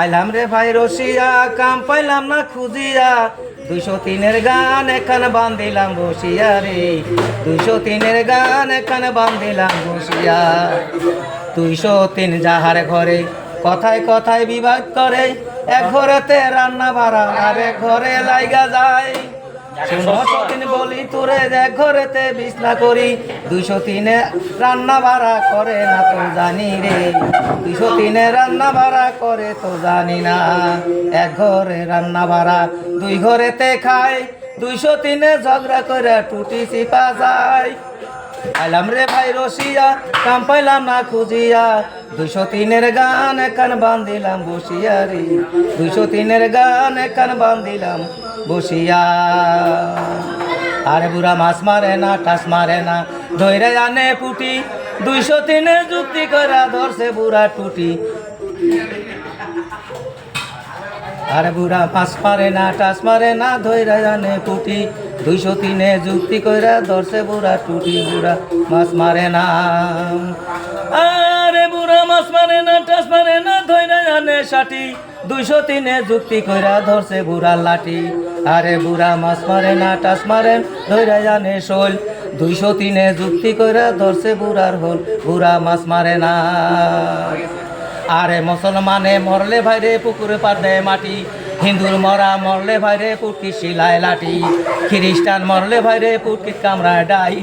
আইলাম রে ভাই রসিয়া কাম পাইলাম না খুঁজিয়া। দুইশো তিনের গান এখানে বান্ধিলাম বসিয়া রে। দুইশো তিনের গান এখানে বান্ধিলাম বসিয়া। দুইশো তিন যাহার ঘরে কথায় কথায় বিবাদ করে। এক ঘরেতে রান্না বাড়া আর এক ঘরে লাইগা যায়। দুশো বলি তোরে এক ঘরেতে বিছনা করি। দুইশো তিনে রান্না ভাড়া করে না তো জানি রে। দুইশো তিনে রান্না ভাড়া করে তো জানি না। এক ঘরে রান্না ভাড়া দুই ঘরেতে খায় দুইশো তিনে ঝগড়া করে টুটি চিপা যায়। আইলাম রে ভাই রসিয়া, কাম পাইলাম না খুঁজিয়া। দুইশো তিনের গান এখান বান্ধিলাম বসিয়া রে দুইশো তিনের গান এখান বান্ধিলাম বসিয়া। আরে বুড়া মাছ মারে না টাস মারে না। ধৈরে আনে পুটি, দুইশো তিনের যুক্তি করা ধরছে বুড়া টুটি। আরে বুড়া মাছ মারে না, টাস মারে না, ধৈরা জানে পুটি, দুইশো তিনে যুক্তি কইরা ধরছে বুড়া টুটি, বুড়া মাছ মারে না। আরে বুড়া মাছ মারে না, টাস মারে না, ধৈরা জানে ষাটি, দুইশো তিনে যুক্তি কইরা ধরছে বুড়া লাঠি। আরে বুড়া মাছ মারে না, টাস মারে, ধৈরা জানে শোল দুইশো তিনে যুক্তি কইরা ধরছে বুড়ার হল। বুড়া মাছ মারে না। আরে মুসলমানে মরলে ভাইরে পুকুরে পার দেয় মাটি। হিন্দুর মরা মরলে ভাইরে পুটকি শিলায় লাঠি। খ্রিস্টান মরলে ভাইরে পুটকি কামড়ায় ডাই।